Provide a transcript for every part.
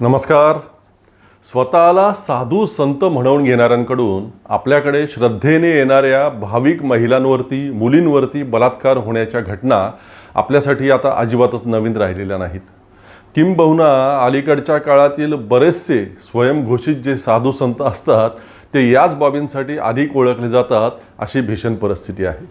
नमस्कार. स्वतःला साधू संत म्हणवून घेणाऱ्यांकडून आपल्याकडे श्रद्धेने येणाऱ्या भाविक महिलांवरती मुलींवरती बलात्कार होण्याच्या घटना आपल्यासाठी आता अजिबातच नवीन राहिलेल्या नाहीत. किंबहुना अलीकडच्या काळातील बरेचसे स्वयंघोषित जे साधू संत असतात ते याच बाबींसाठी अधिक ओळखले जातात अशी भीषण परिस्थिती आहे.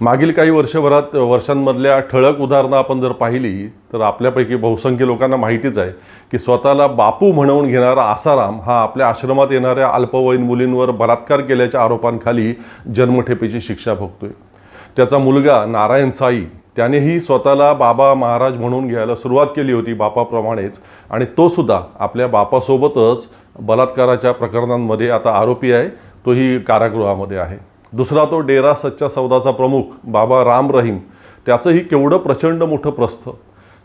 मागील काही वर्षभरात वर्षांमधल्या ठळक उदाहरणं आपण जर पाहिली तर आपल्यापैकी बहुसंख्य लोकांना माहितीच आहे की स्वतःला बापू म्हणवून घेणारा आसाराम हा आपल्या आश्रमात येणाऱ्या अल्पवयीन मुलींवर बलात्कार केल्याच्या आरोपांखाली जन्मठेपेची शिक्षा भोगतोय. त्याचा मुलगा नारायण साई त्यानेही स्वतःला बाबा महाराज म्हणून घ्यायला सुरुवात केली होती बापाप्रमाणेच आणि तो सुद्धा आपल्या बापासोबतच बलात्काराच्या प्रकरणांमध्ये आता आरोपी आहे तोही कारागृहामध्ये आहे. दुसरा तो डेरा सच्चा सौदाचा प्रमुख बाबा राम रहीम. त्याचंही केवढं प्रचंड मोठं प्रस्थ.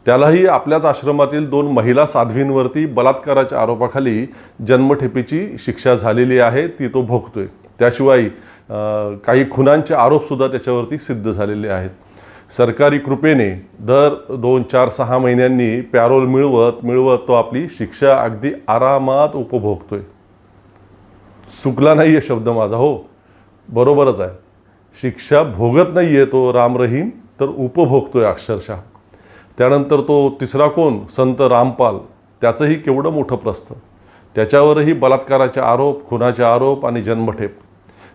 त्यालाही आपल्याच आश्रमातील दोन महिला साध्वींवरती बलात्काराच्या आरोपाखाली जन्मठेपीची शिक्षा झालेली आहे ती तो भोगतोय. त्याशिवाय काही खुनांचे आरोपसुद्धा त्याच्यावरती सिद्ध झालेले आहेत. सरकारी कृपेने दर दोन चार सहा महिन्यांनी पॅरोल मिळवत मिळवत तो आपली शिक्षा अगदी आरामात उपभोगतोय. चुकला नाही आहे शब्द माझा हो. बरोबरच आहे. शिक्षा भोगत नाही आहे तो राम रहीम तर आहे अक्षरशः. त्यानंतर तो तिसरा कोण? संत रामपाल. त्याचंही केवढं मोठं प्रस्थ. त्याच्यावरही बलात्काराचे आरोप खुनाचे आरोप आणि जन्मठेप.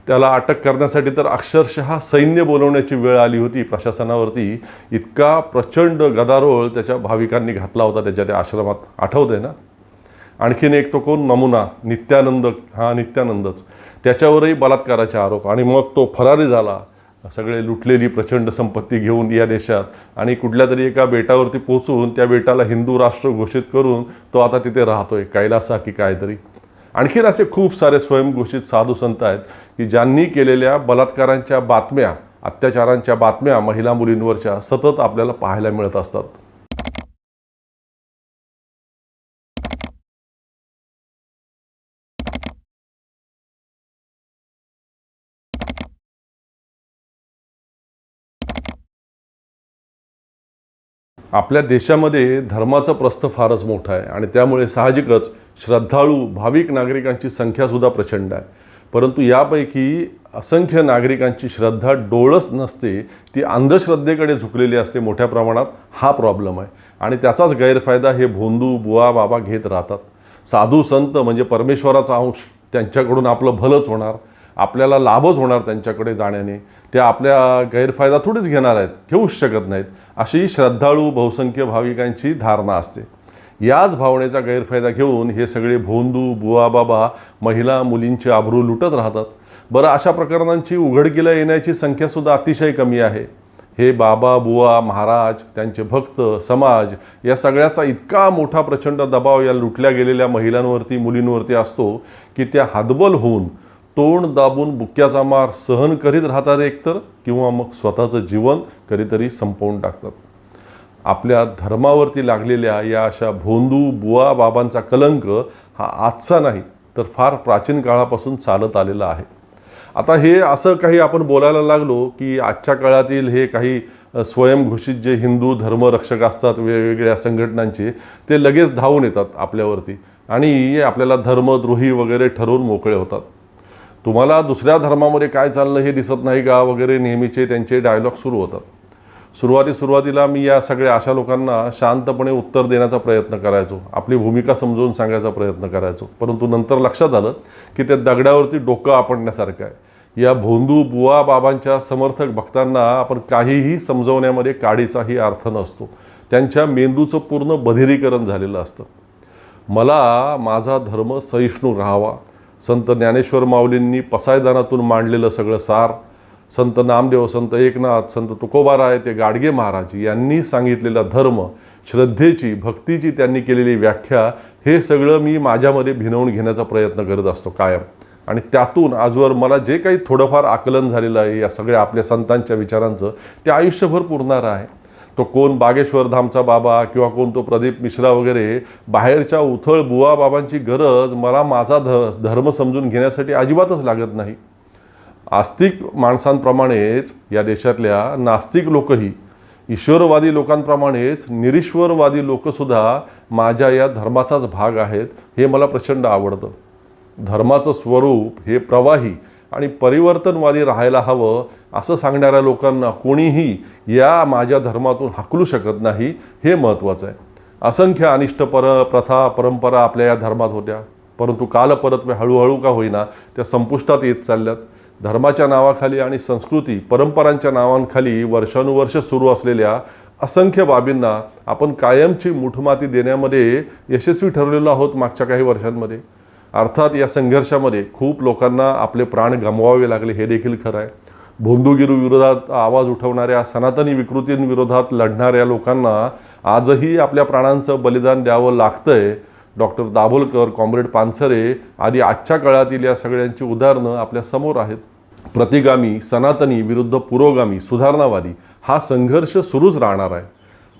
त्याला अटक करण्यासाठी तर अक्षरशः सैन्य बोलवण्याची वेळ आली होती. प्रशासनावरती इतका प्रचंड गदारोळ त्याच्या भाविकांनी घातला होता. त्याच्या त्या आश्रमात. आठवतंय ना? आणखीन एक तो कोण? नमुना. नित्यानंद हा नित्यानंदच. त्याच्यावरही बलात्काराचे आरोप. आणि मग तो फरारी झाला. सगळे लुटलेली प्रचंड संपत्ती घेऊन या देशात. आणि कुठल्या तरी एका बेटावरती पोचून त्या बेटाला हिंदू राष्ट्र घोषित करून तो आता तिथे राहतोय. कैलासा की काहीतरी आणखीन असे खूप सारे स्वयंघोषित साधू संत आहेत की ज्यांनी केलेल्या बलात्कारांच्या बातम्या अत्याचारांच्या बातम्या महिला मुलींवरच्या सतत आपल्याला पाहायला मिळत असतात. आपल्या देशामध्ये धर्माचं प्रस्थ फारच मोठं आहे आणि त्यामुळे साहजिकच श्रद्धाळू भाविक नागरिकांची संख्यासुद्धा प्रचंड आहे. परंतु यापैकी असंख्य नागरिकांची श्रद्धा डोळस नसते ती अंधश्रद्धेकडे झुकलेली असते मोठ्या प्रमाणात. हा प्रॉब्लेम आहे. आणि त्याचाच गैरफायदा हे भोंदू बुवा बाबा घेत राहतात. साधू संत म्हणजे परमेश्वराचा अंश त्यांच्याकडून आपलं भलंच होणार. आपल्याला लाभच होणार त्यांच्याकडे जाण्याने. ते आपल्या गैरफायदा थोडीच घेणार आहेत घेऊच शकत नाहीत अशी श्रद्धाळू बहुसंख्य भाविकांची धारणा असते. याच भावनेचा गैरफायदा घेऊन हे सगळे भोंदू बुवा बाबा महिला मुलींची आबरू लुटत राहतात. बरं अशा प्रकरणांची उघडकीला येण्याची संख्यासुद्धा अतिशय कमी आहे. हे बाबा बुवा महाराज त्यांचे भक्त समाज या सगळ्याचा इतका मोठा प्रचंड दबाव या लुटल्या गेलेल्या महिलांवरती मुलींवरती असतो की त्या हातबल होऊन तोंड दाबून बुक्क्याचा मार सहन करीत राहतात एकतर किंवा मग स्वतःचं जीवन कधीतरी संपवून टाकतात. आपल्या धर्मावरती लागलेल्या या अशा भोंदू बुवा बाबांचा कलंक हा आजचा नाही तर फार प्राचीन काळापासून चालत आलेला आहे. आता हे असं काही आपण बोलायला लागलो की आजच्या काळातील हे काही स्वयंघोषित जे हिंदू धर्मरक्षक असतात वेगवेगळ्या संघटनांचे ते लगेच धावून येतात आपल्यावरती. आणि आपल्याला धर्मद्रोही वगैरे ठरवून मोकळे होतात. तुम्हाला दुसऱ्या धर्मामध्ये काय चाललं हे दिसत नाही का वगैरे नेहमीचे त्यांचे डायलॉग सुरू होतात. सुरुवाती सुरुवातीला मी या सगळ्या अशा लोकांना शांतपणे उत्तर देण्याचा प्रयत्न करायचो. आपली भूमिका समजवून सांगायचा प्रयत्न करायचो. परंतु नंतर लक्षात आलं की त्या दगडावरती डोकं आपडण्यासारखं आहे. या भोंदू बुवा बाबांच्या समर्थक भक्तांना आपण काहीही समजवण्यामध्ये काडीचाही अर्थ नसतो. त्यांच्या मेंदूचं पूर्ण बधिरीकरण झालेलं असतं. मला माझा धर्म सहिष्णू राहावा. संत ज्ञानेश्वर माऊलींनी पसायदानातून मांडलेलं सगळं सार संत नामदेव संत एकनाथ संत तुकोबाराय ते गाडगे महाराज यांनी सांगितलेला धर्म श्रद्धेची भक्तीची त्यांनी केलेली व्याख्या हे सगळं मी माझ्यामध्ये भिनवून घेण्याचा प्रयत्न करत असतो कायम. आणि त्यातून आजवर मला जे काही थोडंफार आकलन झालेलं आहे या सगळ्या आपल्या संतांच्या विचारांचं ते आयुष्यभर पुरणारं आहे. तो कोण बागेश्वर धामचा बाबा किंवा कोण तो प्रदीप मिश्रा वगैरे बाहेरच्या उथळ बुवा बाबांची गरज मला माझा ध धर्म समजून घेण्यासाठी अजिबातच लागत नाही. आस्तिक माणसांप्रमाणेच या देशातल्या नास्तिक लोकही ईश्वरवादी लोकांप्रमाणेच निरीश्वरवादी लोकसुद्धा माझ्या या धर्माचाच भाग आहेत हे मला प्रचंड आवडतं. धर्माचं स्वरूप हे प्रवाही आणि परिवर्तनवादी राहायला हवं असं सांगणाऱ्या लोकांना कोणीही या माझ्या धर्मातून हाकलू शकत नाही हे महत्त्वाचं आहे. असंख्य अनिष्ट पर प्रथा परंपरा आपल्या या धर्मात होत्या. परंतु कालपरत्वे हळूहळू का होईना त्या संपुष्टात येत चालल्यात. धर्माच्या नावाखाली आणि संस्कृती परंपरांच्या नावांखाली वर्षानुवर्ष सुरू असलेल्या असंख्य बाबींना आपण कायमची मुठमाती देण्यामध्ये यशस्वी ठरलेलो आहोत मागच्या काही वर्षांमध्ये. अर्थात या संघर्षामध्ये खूप लोकांना आपले प्राण गमवावे लागले हे देखील खरं आहे. भोंदूगिरीविरोधात आवाज उठवणाऱ्या सनातनी विकृतींविरोधात लढणाऱ्या लोकांना आजही आपल्या प्राणांचं बलिदान द्यावं लागतंय. डॉक्टर दाभोलकर कॉम्रेड पानसरे आदी आजच्या काळातील या सगळ्यांची उदाहरणं आपल्यासमोर आहेत. प्रतिगामी सनातनी विरुद्ध पुरोगामी सुधारणावादी हा संघर्ष सुरूच राहणार आहे.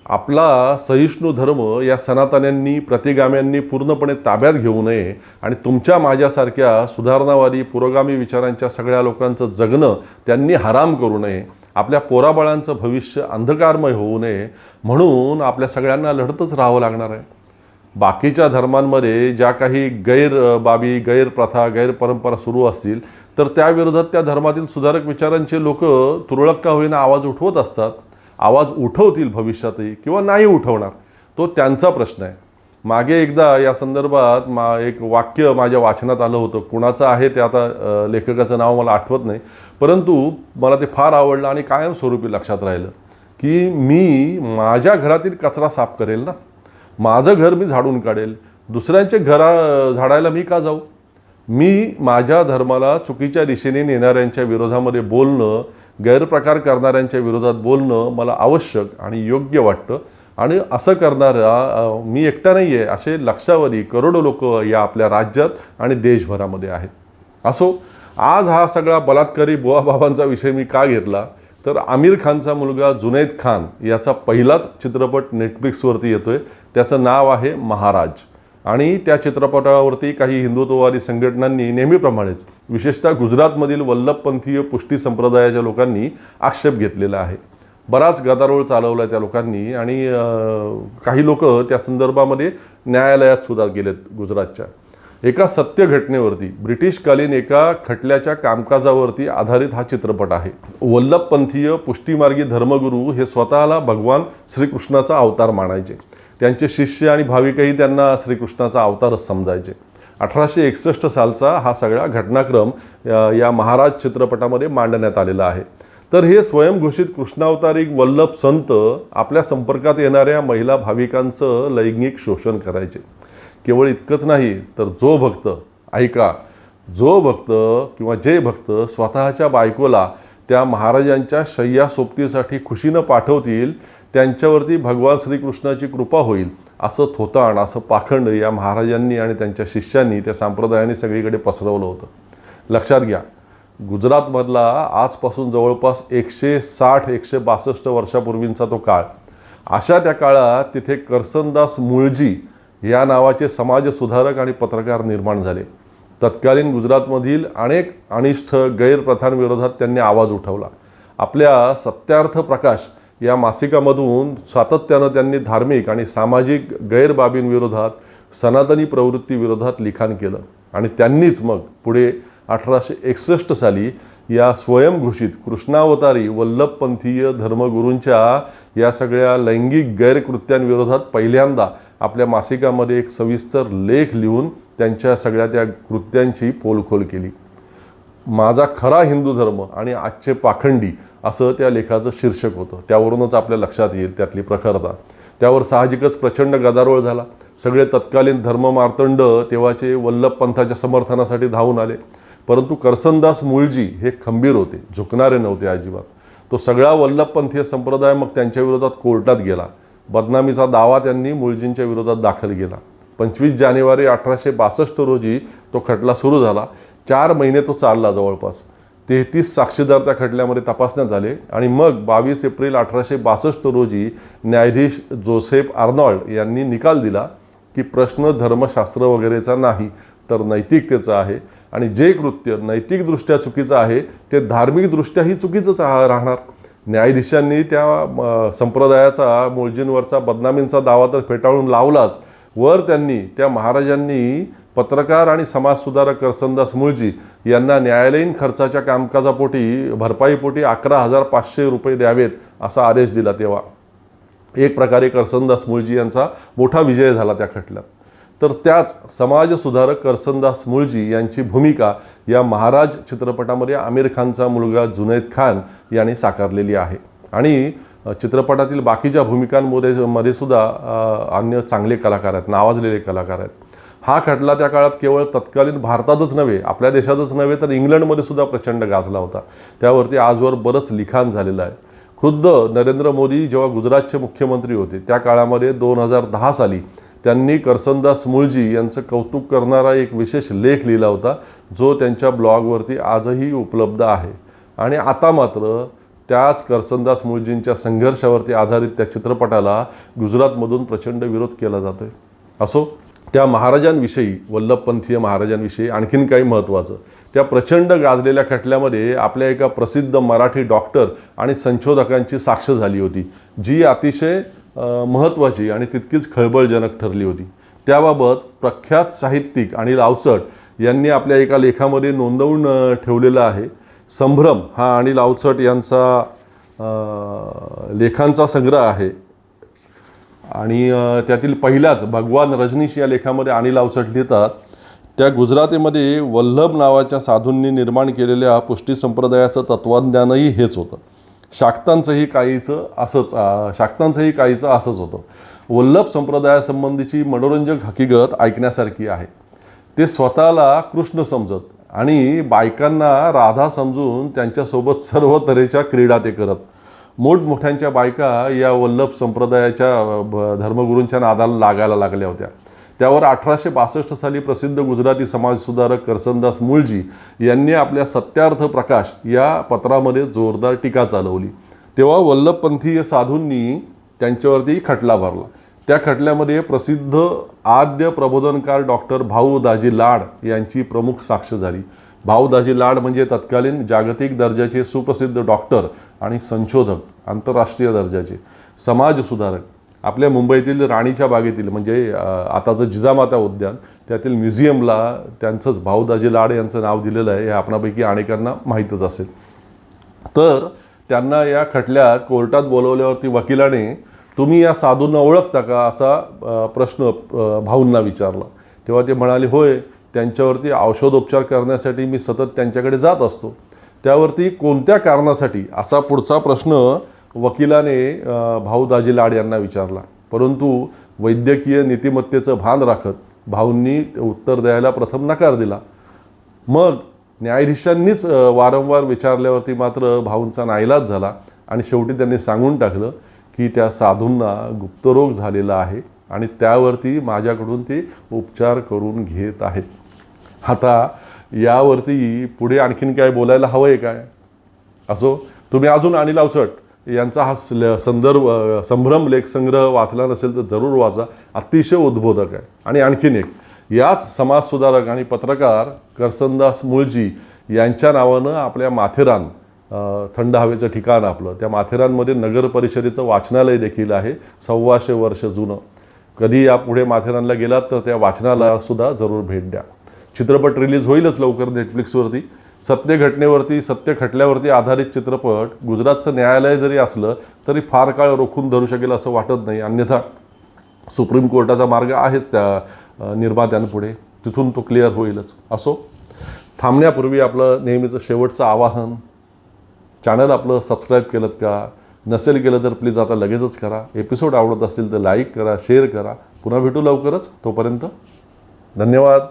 आपला सहिष्णू धर्म या सनातन्यांनी प्रतिगाम्यांनी पूर्णपणे ताब्यात घेऊ नये आणि तुमच्या माझ्यासारख्या सुधारणावादी पुरोगामी विचारांच्या सगळ्या लोकांचं जगणं त्यांनी हराम करू नये. आपल्या पोराबाळांचं भविष्य अंधकारमय होऊ नये. म्हणून आपल्या सगळ्यांना लढतच राहावं लागणार आहे. बाकीच्या धर्मांमध्ये ज्या काही गैर बाबी गैरप्रथा गैरपरंपरा सुरू असतील तर त्याविरोधात त्या धर्मातील सुधारक विचारांचे लोक तुरळक का होईना आवाज उठवत असतात. आवाज उठवतील भविष्यातही किंवा नाही उठवणार तो त्यांचा प्रश्न आहे. मागे एकदा या संदर्भात मा एक वाक्य माझ्या वाचनात आलं होतं. कुणाचं आहे ते आता लेखकाचं नाव मला आठवत नाही. परंतु मला ते फार आवडलं आणि कायमस्वरूपी लक्षात राहिलं की मी माझ्या घरातील कचरा साफ करेल ना? माझं घर मी झाडून काढेल. दुसऱ्यांचे घरा झाडायला मी का जाऊ? मी माझ्या धर्माला चुकीच्या दिशेने नेणाऱ्यांच्या विरोधामध्ये बोलणं गैरप्रकार करणाऱ्यांच्या विरोधात बोलणं मला आवश्यक आणि योग्य वाटतं. आणि असं करणारा मी एकटा नाही आहे असे लक्षावधी करोडो लोक या आपल्या राज्यात आणि देशभरामध्ये आहेत. असो आज हा सगळा बलात्कारी बुवाबाबांचा विषय मी का घेतला? तर आमिर खानचा मुलगा जुनैद खान याचा पहिलाच चित्रपट नेटफ्लिक्सवरती येतोय. त्याचं नाव आहे महाराज. आणि त्या चित्रपटावरती काही हिंदुत्ववादी संघटनांनी नेहमीप्रमाणेच विशेषतः गुजरातमधील वल्लभपंथीय पुष्टी संप्रदायाच्या लोकांनी आक्षेप घेतलेला आहे. बराच गदारोळ चालवला त्या लोकांनी आणि काही लोक त्या संदर्भामध्ये न्यायालयात सुद्धा गेलेत गुजरातच्या. एका सत्य घटनेवरती ब्रिटिशकालीन एका खटल्याच्या कामकाजावरती आधारित हा चित्रपट आहे. वल्लभपंथीय पुष्टीमार्गी धर्मगुरू हे स्वतःला भगवान श्रीकृष्णाचा अवतार मानायचे. त्यांचे शिष्य आणि भाविकही त्यांना श्रीकृष्णाचा अवतारच समजायचे. अठराशे एकसष्ट सालचा हा सगळा घटनाक्रम या महाराज चित्रपटामध्ये मांडण्यात आलेला आहे. तर हे स्वयंघोषित कृष्णावतारिक वल्लभ संत आपल्या संपर्कात येणाऱ्या महिला भाविकांचं लैंगिक शोषण करायचे. केवळ इतकंच नाही तर जो भक्त ऐका जो भक्त किंवा जे भक्त स्वतःच्या बायकोला त्या महाराजांच्या शय्या सोबतीसाठी खुशीनं पाठवतील त्यांच्यावरती भगवान श्रीकृष्णाची कृपा होईल असं थोताण असं पाखंड या महाराजांनी आणि त्यांच्या शिष्यांनी त्या संप्रदायाने सगळीकडे पसरवलं होतं. लक्षात घ्या गुजरातमधला आजपासून जवळपास एकशे साठ एकशे बासष्ट वर्षापूर्वींचा तो काळ. अशा त्या काळात तिथे करसनदास मुळजी या नावाचे समाजसुधारक आणि पत्रकार निर्माण झाले. तत्कालीन गुजरातमधील अनेक अनिष्ठ गैरप्रथांविरोधात त्यांनी आवाज उठवला. आपल्या सत्यार्थ प्रकाश या मासिकामधून सातत्यानं त्यांनी धार्मिक आणि सामाजिक गैरबाबींविरोधात सनातनी प्रवृत्तीविरोधात लिखाण केलं. आणि त्यांनीच मग पुढे अठराशे एकसष्ट साली या स्वयंघोषित कृष्णावतारी वल्लभपंथीय धर्मगुरूंच्या या सगळ्या लैंगिक गैरकृत्यांविरोधात पहिल्यांदा आपल्या मासिकामध्ये एक सविस्तर लेख लिहून त्यांच्या सगळ्या त्या कृत्यांची पोलखोल केली. माझा खरा हिंदू धर्म आणि आजचे पाखंडी असं त्या लेखाचं शीर्षक होतं. त्यावरूनच आपल्या लक्षात येईल त्यातली प्रखरता. त्यावर साहजिकच प्रचंड गदारोळ झाला. सगळे तत्कालीन धर्ममार्तंड तेव्हाचे वल्लभ पंथाच्या समर्थनासाठी धावून आले. परंतु करसनदास मुळजी हे खंबीर होते झुकणारे नव्हते अजिबात. तो सगळा वल्लभपंथीय संप्रदाय मग त्यांच्या विरोधात कोर्टात गेला. बदनामीचा दावा त्यांनी मुळजींच्या विरोधात दाखल केला. पंचवीस जानेवारी अठराशे बासष्ट रोजी तो खटला सुरू झाला. चार महिने तो चालला जवळपास. तेहतीस साक्षीदार त्या खटल्यामध्ये तपासण्यात आले आणि मग बावीस एप्रिल अठराशे बासष्ट रोजी न्यायाधीश जोसेफ आर्नॉल्ड यांनी निकाल दिला. की प्रश्न धर्मशास्त्र वगैरेचा नाही तर नैतिकतेचा आहे. आणि जे कृत्य नैतिकदृष्ट्या चुकीचं आहे ते धार्मिकदृष्ट्याही चुकीचंच राहणार. न्यायाधीशांनी त्या म, संप्रदायाचा मुळजींवरचा बदनामींचा दावा तर फेटाळून लावलाच. वर त्यांनी त्या महाराजांनी पत्रकार आणि समाजसुधारक करसनदास मुळजी यांना न्यायालयीन खर्चाच्या कामकाजापोटी भरपाईपोटी अकरा हजार पाचशे रुपये द्यावेत असा आदेश दिला तेव्हा. एक प्रकारे करसनदास मुळजी यांचा मोठा विजय झाला त्या खटल्यात. तर त्याच समाजसुधारक करसनदास मुळजी यांची भूमिका या महाराज चित्रपटामध्ये आमिर खानचा मुलगा जुनैद खान यांनी साकारलेली आहे. आणि चित्रपटातील बाकीच्या भूमिकांमध्ये मध्ये सुद्धा अन्य चांगले कलाकार आहेत नावाजलेले कलाकार आहेत. हा खटला त्या काळात केवळ तत्कालीन भारतातच नव्हे आपल्या देशातच नव्हे तर इंग्लंडमध्ये सुद्धा प्रचंड गाजला होता. त्यावरती आजवर बरंच लिखाण झालेलं आहे. खुद्द नरेंद्र मोदी जेव्हा गुजरातचे मुख्यमंत्री होते त्या काळामध्ये दोन हजार दहा साली त्यांनी करसनदास मुळजी यांचं कौतुक करणारा एक विशेष लेख लिहिला होता जो त्यांच्या ब्लॉगवरती आजही उपलब्ध आहे. आणि आता मात्र त्याच करसनदास मुळजींच्या संघर्षावरती आधारित त्या चित्रपटाला गुजरातमधून प्रचंड विरोध केला जातोय. असो त्या महाराजांविषयी वल्लभपंथीय महाराजांविषयी आणखीन काही महत्त्वाचं. त्या प्रचंड गाजलेल्या खटल्यामध्ये आपल्या एका प्रसिद्ध मराठी डॉक्टर आणि संशोधकांची साक्ष झाली होती जी अतिशय महत्त्वाची आणि तितकीच खळबळजनक ठरली होती. त्याबाबत प्रख्यात साहित्यिक आणि लावचट यांनी आपल्या एका लेखामध्ये नोंदवून ठेवलेलं आहे. संभ्रम हा आणि लावचट यांचा लेखांचा संग्रह आहे. आणि त्यातील पहिल्याच भगवान रजनीश या लेखामध्ये अनिल अवचट लिहितात त्या गुजरातीमध्ये वल्लभ नावाच्या साधूंनी निर्माण केलेल्या पुष्टी संप्रदायाचं तत्त्वज्ञानही हेच होतं. शाक्तांचंही काहीचं असंच शाक्तांचंही काहीचं असंच होतं. वल्लभ संप्रदायासंबंधीची मनोरंजक हकीकत ऐकण्यासारखी आहे. ते स्वतःला कृष्ण समजत आणि बायकांना राधा समजून त्यांच्यासोबत सर्व तऱ्हेच्या क्रीडा ते करत. मोठमोठ्यांच्या बायका या वल्लभ संप्रदायाच्या धर्मगुरूंच्या नादाला लागायला लागल्या होत्या. त्यावर अठराशे बासष्ट साली प्रसिद्ध गुजराती समाजसुधारक करसनदास मुळजी यांनी आपल्या सत्यार्थ प्रकाश या पत्रामध्ये जोरदार टीका चालवली. तेव्हा वल्लभपंथीय साधूंनी त्यांच्यावरती खटला भरला. त्या खटल्यामध्ये प्रसिद्ध आद्य प्रबोधनकार डॉक्टर भाऊ दाजी लाड यांची प्रमुख साक्ष झाली. भाऊ दाजी लाड म्हणजे तत्कालीन जागतिक दर्जाचे सुप्रसिद्ध डॉक्टर आणि संशोधक आंतरराष्ट्रीय दर्जाचे समाजसुधारक आपल्या मुंबईतील राणीच्या बागेतील म्हणजे आताचं जिजामाता उद्यान त्यातील म्युझियमला त्यांचंच भाऊ दाजी लाड यांचं नाव दिलेलं आहे हे आपणापैकी अनेकांना माहीतच असेल. तर त्यांना या खटल्यात कोर्टात बोलवल्यावरती वकिलाने तुम्ही या साधूंना ओळखता का असा प्रश्न भाऊंना विचारला. तेव्हा ते म्हणाले होय त्यांच्यावरती औषधोपचार करण्यासाठी मी सतत त्यांच्याकडे जात असतो. त्यावरती कोणत्या कारणासाठी? असा पुढचा प्रश्न वकिलाने भाऊ दाजी लाड यांना विचारला. परंतु वैद्यकीय नीतिमत्तेचं भान राखत भाऊंनी उत्तर द्यायला प्रथम नकार दिला. मग न्यायाधीशांनीच वारंवार विचारल्यावरती मात्र भाऊंचा नाईलाज झाला आणि शेवटी त्यांनी सांगून टाकलं की त्या साधूंना गुप्तरोग झालेला आहे आणि त्यावरती माझ्याकडून ते उपचार करून घेत आहेत. आता यावरती पुढे आणखीन काय बोलायला हवं आहे काय? असो तुम्ही अजून अनिल अवचट यांचा हा स्ल संदर्भ संभ्रम लेखसंग्रह वाचला नसेल तर जरूर वाचा. अतिशय उद्बोधक आहे. आणि आणखीन एक याच समाजसुधारक आणि पत्रकार करसनदास मुळजी यांच्या नावानं आपल्या माथेरान थंड हवेचं ठिकाण आपलं. त्या माथेरानमध्ये नगर परिषदेचं वाचनालय देखील आहे. सव्वाशे वर्ष जुनं. कधी यापुढे माथेरानला गेलात तर त्या वाचनालयालासुद्धा जरूर भेट द्या. चित्रपट रिलीज होईलच लवकर नेटफ्लिक्सवरती. सत्य घटनेवरती सत्य खटल्यावरती आधारित चित्रपट गुजरातचं न्यायालय जरी असलं तरी फार काळ रोखून धरू शकेल असं वाटत नाही. अन्यथा सुप्रीम कोर्टाचा मार्ग आहेच त्या निर्मात्यांपुढे तिथून तो क्लिअर होईलच. असो. थांबण्यापूर्वी आपलं नेहमीचं शेवटचं आवाहन. चॅनल आपलं सबस्क्राईब केलं का? नसेल केलं तर प्लीज आता लगेचच करा. एपिसोड आवडत असेल तर लाईक करा शेअर करा. पुन्हा भेटू लवकरच. तोपर्यंत धन्यवाद.